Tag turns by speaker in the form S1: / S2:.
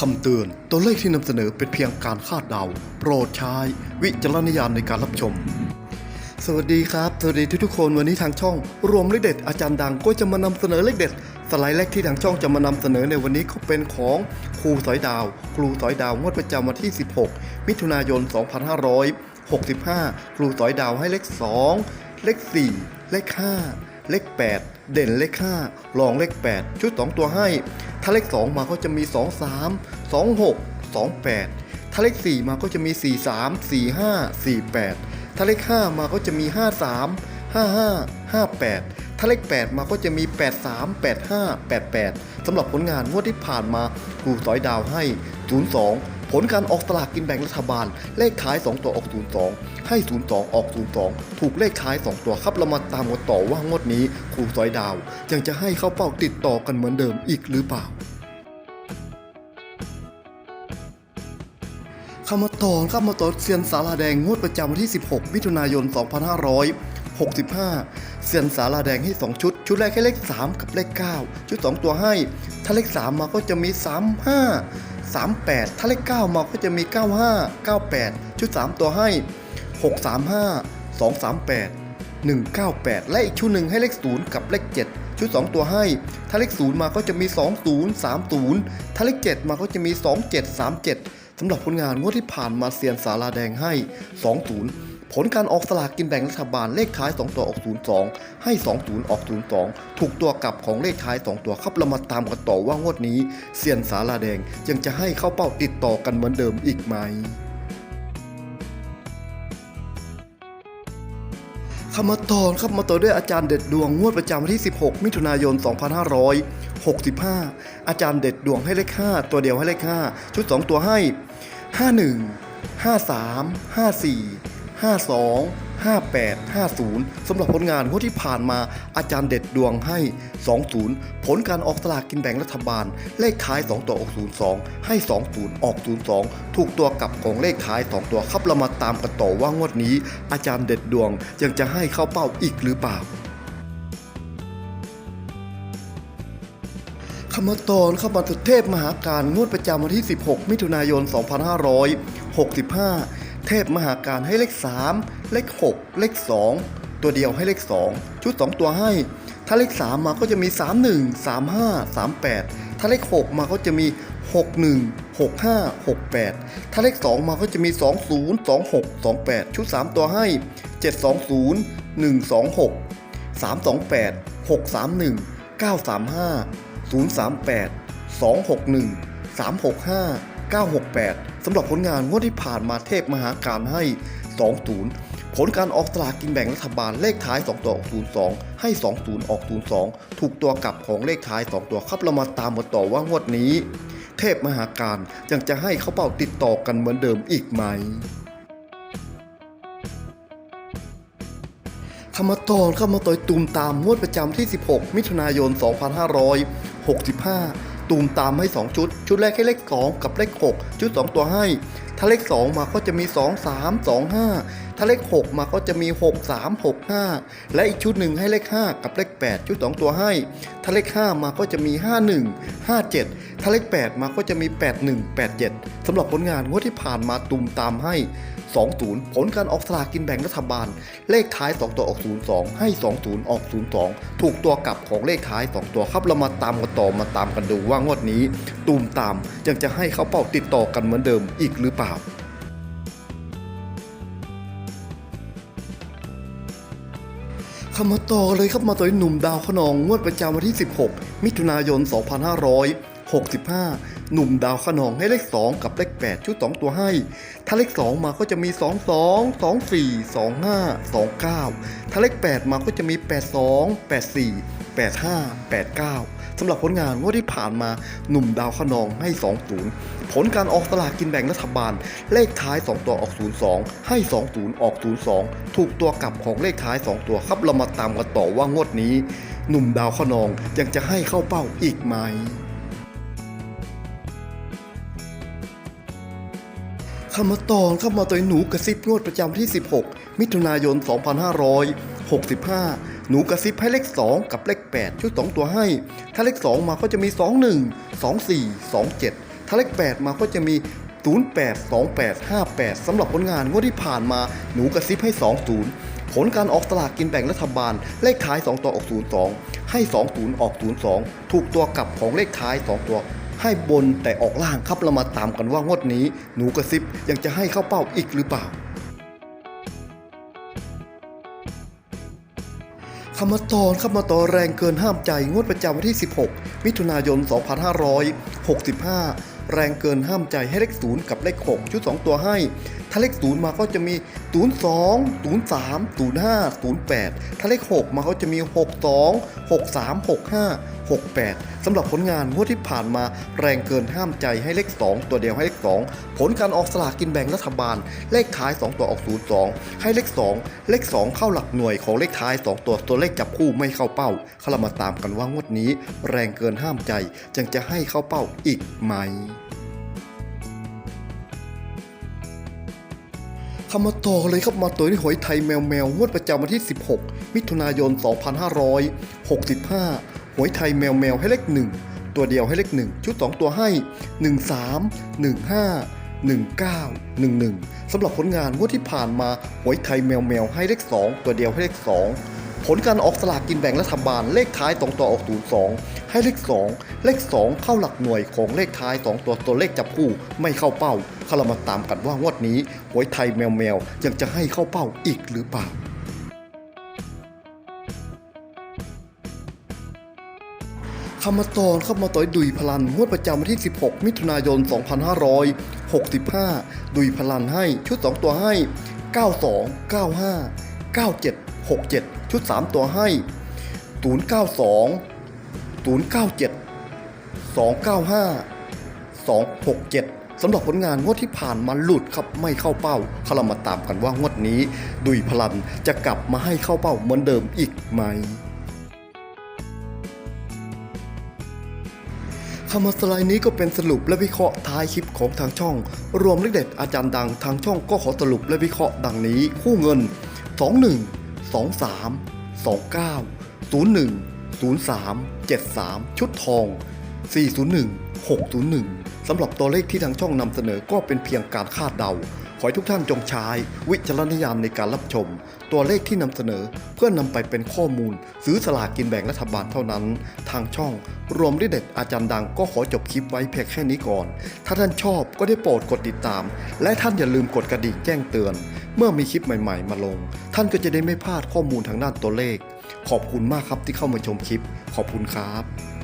S1: คำเตือน ตัวเลขที่นำเสนอเป็นเพียงการคาดเดา โปรดใช้วิจารณญาณในการรับชม สวัสดีครับ สวัสดีทุกๆคนวันนี้ทางช่อง รวมเลขเด็ดอาจารย์ดังก็จะมานำเสนอเลขเด็ด สไลด์แรกที่ทางช่องจะมานำเสนอในวันนี้ก็เป็นของครูสอยดาว ครูสอยดาวงวดประจำวันที่ 16 มิถุนายน 2565 ครูสอยดาวให้เลข 2 เลข 4 เลข 5 เลข 8 เด่นเลข 5 รองเลข 8 ชุด 2 ตัวให้ ถ้าเลข 2 มาก็จะมี 2 3 2 6 2 8 ถ้าเลข 4 มาก็จะมี 4 3 4 5 4 8 ถ้าเลข 5 มาก็จะมี 5 3 5 5 5 8 ถ้าเลข 8 มาก็จะมี 8 3 8 5 8 8สำหรับผลงานงวดที่ผ่านมาครูสอยดาวให้ 02 ลการออกสลากกินแบ่งรัฐบาล เลขท้าย 2 ตัวออก 02 ให้ 02 ออก 02 ถูกเลขท้าย 2 ตัวครับเรามาตามกันต่อว่างวดนี้ครูสอยดาว ยังจะให้เข้าเป้าติดต่อกันเหมือนเดิมอีกหรือเปล่าเข้ามาต่อครับมาต่อเซียนสาราแดงงวดประจำวันที่ 16 มิถุนายน 2565เซียนสาราแดงให้ 2 ชุด ชุดแรกให้เลข 3 กับเลข 9 ชุด 2 ตัวให้ ถ้าเลข 3 มาก็จะมี 35 38 ถ้าเลข 9 มาก็จะมี 95 98 ชุด 3 ตัวให้ 635 238 198 และอีกชุดหนึ่งให้เลข 0 กับเลข 7 ชุด 2 ตัวให้ ถ้าเลข 0 มาก็จะมี 20 30 ถ้าเลข 7 มาก็จะมี 27 37สำหรับผลงานงวดที่ผ่านมาเซียนสาราแดงให้ 20 ผลการออกสลากกินแบ่งรัฐบาลเลขท้าย 2 ตัวออก 02 ให้ 20 ออก 02 ถูกตัวกลับของเลขท้าย 2 ตัวครับเรามาตามกันต่อว่างวดนี้เซียนสาราแดงยังจะให้เข้าเป้าติดต่อกันเหมือนเดิมอีกไหมเข้ามาต่อครับมาต่อด้วยอาจารย์เด็ดดวงงวดประจำวันที่ 16 มิถุนายน 2565 อาจารย์เด็ดดวงให้เลข 5 ตัวเดียวให้เลข 5 ชุด 2 ตัวให้ 51 53 54 52 58 50 สำหรับผลงานงวดที่ผ่านมาอาจารย์เด็ดดวงให้ 20 ผลการออกสลากกินแบ่งรัฐบาล เลขท้าย 2 ตัวออก02 ให้ 20 ออก 02 ถูกตัวกลับของเลขท้าย 2 ตัวครับเรามาตามกันต่อว่างวดนี้ อาจารย์เด็ดดวงยังจะให้เข้าเป้าอีกหรือเปล่าขมาตอนเข้ามาสุเทพมหาการงวดประจำวันที่ 16 มิถุนายน 2565 เทพมหาการให้เลข 3 เลข 6 เลข 2 ตัวเดียวให้เลข 2 ชุด 2 ตัวให้ ถ้าเลข 3 มาก็จะมี 31 35 38 ถ้าเลข 6 มาก็จะมี 61 65 68 ถ้าเลข 2 มาก็จะมี 20 26 28 ชุด 3 ตัวให้ 720 126 328 631 935 038 261 365 968สำหรับผลงานงวดที่ผ่านมาเทพมหาการให้ 20 ผลการออกสลากกินแบ่งรัฐบาลเลขท้าย 2 ตัวออก02 ให้ 20 ออก 02 ถูกตัวกลับของเลขท้าย 2 ตัวครับเรามาตามมาต่อว่างวดนี้ เทพมหาการยังจะให้เขาเป่าติดต่อกันเหมือนเดิมอีกไหมขมาตอนเข้ามาต่อยตูมตามงวดประจำที่ 16 มิถุนายน 2565 ตูมตามให้ 2 ชุด ชุดแรกให้เลข 2 กับเลข 6 ชุด 2 ตัวให้ ถ้าเลข 2 มาก็จะมี 2 3 2 5 ถ้าเลข 6 มาก็จะมี 6 3 6 5 และอีกชุดหนึ่งให้เลข 5 กับเลข 8 ชุด 2 ตัวให้ ถ้าเลข 5 มาก็จะมี 51 57 ถ้าเลข 8 มาก็จะมี 81 87สำหรับผลงานงวดที่ผ่านมาตูมตามให้ 20 ผลการออกสลากกินแบ่งรัฐบาล เลขท้าย 2 ตัวออก 02 ให้ 20 ออก 02 ถูกตัวกลับของเลขท้าย 2 ตัวครับเรามาตามกันต่อมาตามกันดูว่างวดนี้ ตูมตามยังจะให้เขาเป่าติดต่อกันเหมือนเดิมอีกหรือเปล่า เข้ามาต่อเลยครับมาต่อยหนุ่มดาวขนองงวดประจำวันที่ 16 มิถุนายน 2565 หนุ่มดาวขนองให้เลข 2 กับเลข 8 ชุด 2 ตัวให้ ถ้าเลข 2 มาก็จะมี 22 24 25 29 ถ้าเลข 8 มาก็จะมี 82 84 85 89 สำหรับผลงานงวดที่ผ่านมาหนุ่มดาวขนองให้ 20 ผลการออกสลากกินแบ่งรัฐบาล เลขท้าย 2 ตัวออก 02 ให้ 20 ออก 02 ถูกตัวกลับของเลขท้าย 2 ตัวครับเรามาตามกันต่อว่างวดนี้ หนุ่มดาวขนองยังจะให้เข้าเป้าอีกไหมเข้ามาตอนเข้ามาต่อยหนูกระซิบงวดประจำที่ 16 มิถุนายน 2565 หนูกระซิบให้เลข 2 กับเลข 8ชุด2ตัวให้ ถ้าเลข 2 มาก็จะมี 21 24 27 ถ้าเลข 8 มาก็จะมี 082858สำหรับผลงานงวดที่ผ่านมาหนูกระซิบให้ 20 ผลการออกสลากกินแบ่งรัฐบาล เลขท้าย 2 ตัวออก 02 ให้ 20 ออก 02 ถูกตัวกลับของเลขท้าย 2 ตัวให้บนแต่ออกล่างครับเรามาตามกันว่างวดนี้ หนูกระซิบยังจะให้เข้าเป้าอีกหรือเปล่า คำมาตอนครับมาต่อแรงเกินห้ามใจงวดประจำวันที่ 16 มิถุนายน 2565 แรงเกินห้ามใจให้เลขศูนย์กับเลข 6 ชุด 2 ตัวให้ถ้าเลข0มาก็จะมี02 03 05 08ถ้าเลข6มาก็จะมี62 63 65 68สำหรับผลงานงวดที่ผ่านมาแรงเกินห้ามใจให้เลข 2 ตัวเดียวให้เลข 2 ผลการออกสลากกินแบ่งรัฐบาล เลขท้าย 2 ตัวออก 02 ให้เลข 2 เลข 2 เข้าหลักหน่วยของเลขท้าย 2 ตัวตัวเลขจับคู่ไม่เข้าเป้าเขาเรามาตามกันว่างวดนี้ แรงเกินห้ามใจจึงจะให้เข้าเป้าอีกไหมำมาต่อเลยครับมาต่อที่หอยไทยแมวแมวงวดประจำวันที่ 16 มิถุนายน 2565 หวยไทยแมวแมวให้เลข1 ตัวเดียวให้เลข1 ชุด 2 ตัวให้ 13 15 19 11 สำหรับผลงานงวดที่ผ่านมาหวยไทยแมวแมวให้เลข 2 ตัวเดียวให้เลข 2 ผลการออกสลากกินแบ่งรัฐบาลเลขท้ายตรงตัวออก 02 ให้เลข 2 เลข 2 เข้าหลักหน่วยของเลขท้าย 2 ตัวตัวเลขจับคู่ไม่เข้าเป้า เขาเรามาตามกันว่างวดนี้หวยไทยแมวแมวยังจะให้เข้าเป้าอีกหรือเปล่าคำมาตอนเข้ามาต่อยดุยพลันงวดประจำวันที่ 16 มิถุนายน 2565 ดุยพลันให้ชุด 2 ตัวให้ 92 95 97 67 ชุด 3 ตัวให้ 092 097 295 267 สำหรับผลงานงวดที่ผ่านมาหลุดครับไม่เข้าเป้าเขาเรามาตามกันว่างวดนี้ ดุยพลันจะกลับมาให้เข้าเป้าเหมือนเดิมอีกไหมคำว่าสไลด์นี้ก็เป็นสรุปและวิเคราะห์ท้ายคลิปของทางช่อง รวมเลขเด็ดอาจารย์ดังทางช่องก็ขอสรุปและวิเคราะห์ดังนี้ คู่เงิน 21 23 29 01 03 73 ชุดทอง 401 601 สำหรับตัวเลขที่ทางช่องนำเสนอก็เป็นเพียงการคาดเดา ขอให้ทุกท่านจงใช้ วิจารณญาณในการรับชม ตัวเลขที่นำเสนอเพื่อนำไปเป็นข้อมูล ซื้อสลากกินแบ่งรัฐบาลเท่านั้น ทางช่อง รวมด้เด็ดอาจารย์ดังก็ขอจบคลิปไว้เพียงแค่นี้ก่อน ถ้าท่านชอบก็ได้โปรดกดติดตาม และท่านอย่าลืมกดกระดิ่งแจ้งเตือน เมื่อมีคลิปใหม่ ๆ มาลง ท่านก็จะได้ไม่พลาดข้อมูลทางด้านตัวเลข ขอบคุณมากครับที่เข้ามาชมคลิป ขอบคุณครับ